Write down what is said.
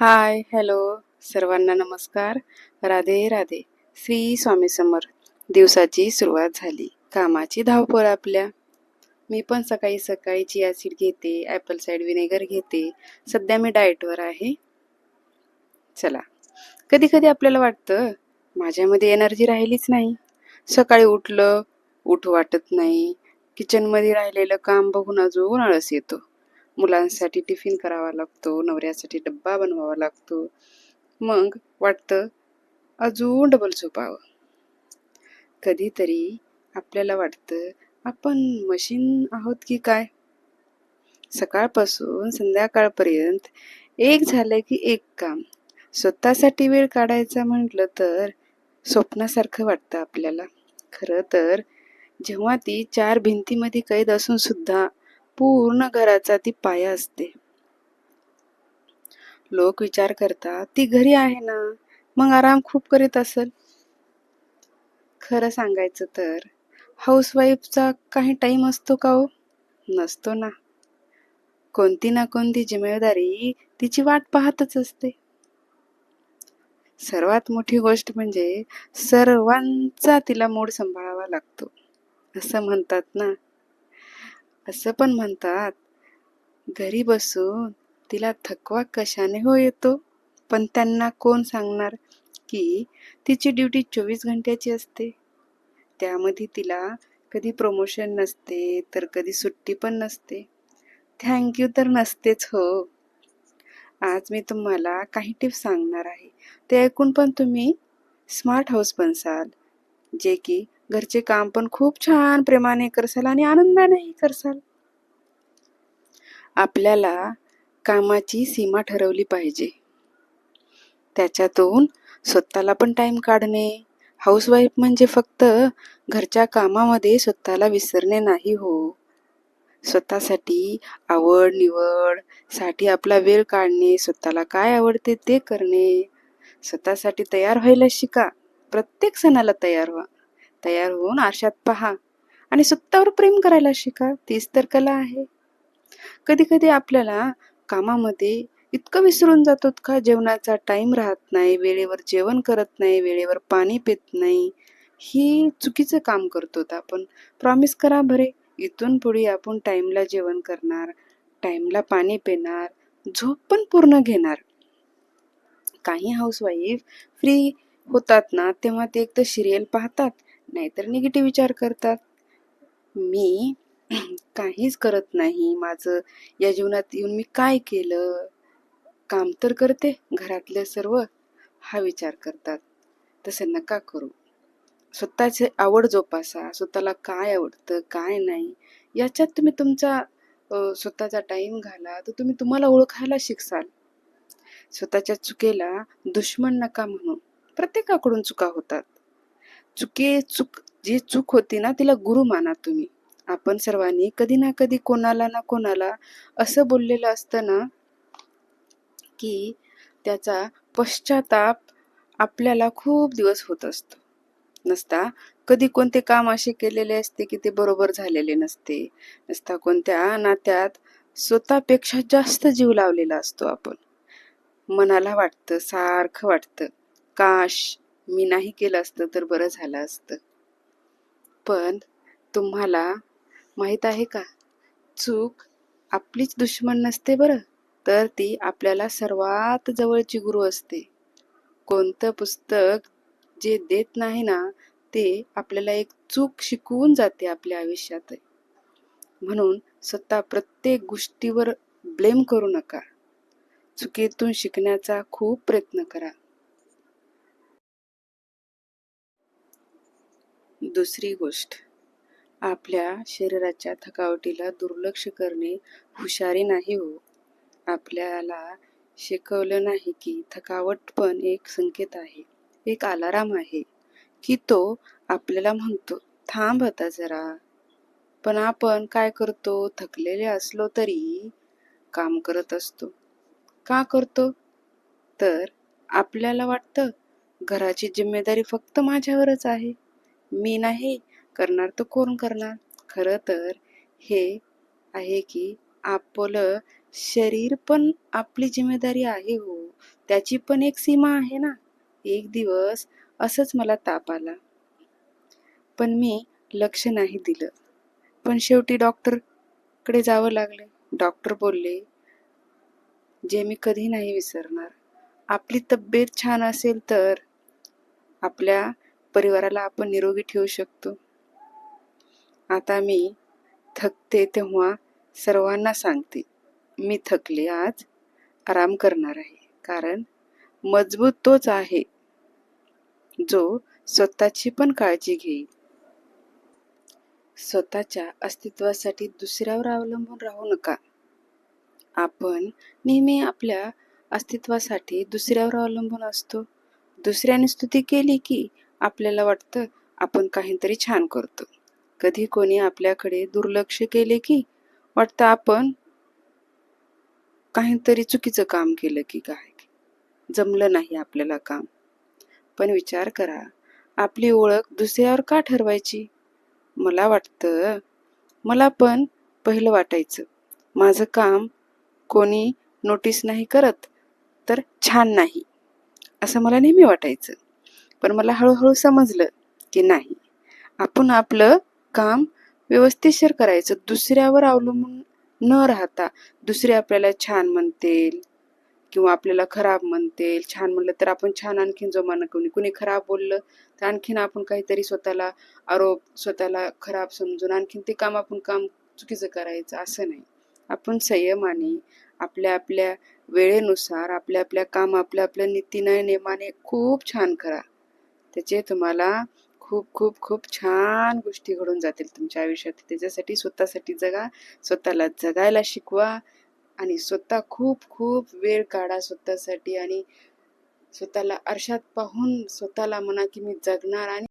Hi hello सर्वांना नमस्कार. राधे राधे. श्री स्वामी समर दिवसाची सुरुवात झाली. कामाची धावपळ आपल्या. मी पण सकाळी सकाळी चिया सीड घेते ॲपल साईड विनेगर घेते. सध्या मी डाएटवर आहे. चला. कधी कधी आपल्याला वाटतं माझ्यामध्ये एनर्जी राहिलीच नाही. सकाळी उठलं उठ वाटत नाही. किचनमध्ये राहिलेलं काम बघून अजून आळस येतो. मुलांसाठी टिफिन करावा लागतो नवऱ्यासाठी डब्बा बनवावा लागतो. मग वाटतं अजून डबल झोपावं. कधीतरी आपल्याला वाटतं आपण मशीन आहोत की काय? सकाळपासून संध्याकाळपर्यंत एक झालं की एक काम. स्वतःसाठी वेळ काढायचा म्हटलं तर स्वप्नासारखं वाटतं आपल्याला. खरं तर जेव्हा ती चार भिंतीमध्ये कैद असून सुद्धा पूर्ण घराचा ती पाया असते. लोक विचार करतात ती घरी आहे ना? मग आराम खूप करीत असेल. खरं सांगायचं तर हाऊसवाईफचा काही टाइम असतो का हो? नसतो ना. कोणती ना कोणती जिम्मेदारी तिची वाट पाहतच असते. सर्वात मोठी गोष्ट म्हणजे सर्वांचा तिला मूड सांभाळावा लागतो. असं म्हणतात ना. असं पण म्हणतात. घरी बसून तिला थकवा कशाने हो येतो? पण त्यांना कोण सांगणार की तिची ड्युटी चोवीस घंट्याची असते? त्यामध्ये तिला कधी प्रमोशन नसते तर कधी सुट्टी पण नसते. थँक्यू तर नसतेच हो. आज मी तुम्हाला काही टिप्स सांगणार आहे. ते ऐकून पण तुम्ही स्मार्ट हाऊस बनसाल. जे की घरचे काम पण खूप छान प्रेमाने करसाल आणि आनंदानेही करसाल. आपल्याला कामाची सीमा ठरवली पाहिजे. त्याच्यातून स्वतःला पण टाइम काढणे. हाऊसवाईफ म्हणजे फक्त घरच्या कामामध्ये स्वतःला विसरणे नाही हो. स्वतःसाठी आवड निवडसाठी आपला वेळ काढणे स्वतःला काय आवडते ते करणे. स्वतःसाठी तयार व्हायला शिका. प्रत्येक सणाला तयार व्हा. तयार होऊन आरशात पहा आणि स्वतःवर प्रेम करायला शिका. तीच तर कला आहे. कधी कधी आपल्याला कामामध्ये इतकं विसरून जातो का? जेवणाचा टाइम राहत नाही वेळेवर जेवण करत नाही वेळेवर पाणी पित नाही. ही चुकीचं काम करतो आपण. प्रॉमिस करा बरे. इथून पुढे आपण टाईमला जेवण करणार टाईमला पाणी पिणार झोप पण पूर्ण घेणार. काही हाऊसवाईफ फ्री होतात ना तेव्हा ते एक तर सिरियल पाहतात. नाहीतर निगेटिव्ह विचार करतात. मी काहीच करत नाही. माझं या जीवनात येऊन मी काय केलं? काम तर करते. घरातले सर्व हा विचार करतात. तसे नका करू? स्वतःचे आवड जोपासा. स्वतःला काय आवडतं काय नाही? याच्यात तुम्ही तुमचा स्वतःचा टाईम घाला. तर तुम्ही तुम्हाला ओळखायला शिकसाल. स्वतःच्या चुकेला दुश्मन नका म्हणून प्रत्येकाकडून चुका होतात. चुके चूक जी चूक होती ना तिला गुरु माना तुम्ही. आपण सर्वांनी कधी ना कधी कोणाला ना कोणाला असं बोललेलं असतं ना की त्याचा पश्चाताप आपल्याला खूप दिवस होत असतो. नसता कधी कोणते काम असे केलेले असते की ते बरोबर झालेले नसते. नसता कोणत्या नात्यात स्वतःपेक्षा जास्त जीव लावलेला असतो आपण. मनाला वाटतं सारखं वाटतं. काश मी नाही केलं असतं तर बरं झालं असतं. पण तुम्हाला माहीत आहे का? चूक आपलीच दुश्मन नसते बरं. तर ती आपल्याला सर्वात जवळची गुरु असते. कोणतं पुस्तक जे देत नाही ना ते आपल्याला एक चूक शिकवून जाते आपल्या आयुष्यात. म्हणून स्वतः प्रत्येक गोष्टीवर ब्लेम करू नका. चुकीतून शिकण्याचा खूप प्रयत्न करा. दुसरी गोष्ट आपल्या शरीराच्या थकावटीला दुर्लक्ष करणे हुशारी नाही हो. आपल्याला शिकवलं नाही की थकावट पण एक संकेत आहे एक अलाराम आहे की तो आपल्याला म्हणतो थांब आता जरा. पण आपण काय करतो? थकलेले असलो तरी काम करत असतो. का करतो? तर आपल्याला वाटतं घराची जिम्मेदारी फक्त माझ्यावरच आहे. मी नाही. करणार तर कोण करणार? खरं तर हे आहे की आपलं शरीर पण आपली जिम्मेदारी आहे हो. त्याची पण एक सीमा आहे ना. एक दिवस असंच मला ताप आला. पण मी लक्ष नाही दिलं. पण शेवटी डॉक्टरकडे जावं लागले. डॉक्टर बोलले जे मी कधी नाही विसरणार. आपली तब्येत छान असेल तर आपल्या परिवाराला आपण निरोगी ठेवू शकतो. आता मी थकते तेव्हा सर्वांना सांगते मी थकले आज आराम करणार आहे. कारण मजबूत तोच आहे जो स्वतःची पण काळजी घेईल. स्वतःच्या अस्तित्वासाठी दुसऱ्यावर अवलंबून राहू नका. आपण नेहमी आपल्या अस्तित्वासाठी दुसऱ्यावर अवलंबून असतो. दुसऱ्याने स्तुती केली की आपल्याला वाटतं आपण काहीतरी छान करतो. कधी कोणी आपल्याकडे दुर्लक्ष केले की वाटतं आपण काहीतरी चुकीचं काम केलं की काय? जमलं नाही आपल्याला काम. पण विचार करा आपली ओळख दुसऱ्यावर का ठरवायची? मला वाटतं मला पण पहिलं वाटायचं माझं काम कोणी नोटीस नाही करत तर छान नाही असं मला नेहमी वाटायचं. पण मला हळूहळू समजलं की नाही. आपण आपलं काम व्यवस्थितशीर करायचं दुसऱ्यावर अवलंबून न राहता दुसरे आपल्याला छान म्हणतील किंवा आपल्याला खराब म्हणतील. छान म्हणलं तर आपण छान आणखीन जोमानं कोणी कुणी खराब बोललं तर आणखीन आपण काहीतरी स्वतःला आरोप स्वतःला खराब समजून आणखीन ते काम आपण काम चुकीचं करायचं असं नाही. आपण संयमाने आपल्या आपल्या वेळेनुसार आपल्या आपल्या काम आपल्या आपल्या नीतीने नियमाने खूप छान करा. त्याचे तुम्हाला खूप खूप खूप छान गोष्टी घडून जातील तुमच्या आयुष्यात. त्याच्यासाठी स्वतःसाठी जगा स्वतःला जगायला शिकवा आणि स्वतः खूप खूप वेळ काढा स्वतःसाठी आणि स्वतःला आरशात पाहून स्वतःला म्हणा की मी जगणार आणि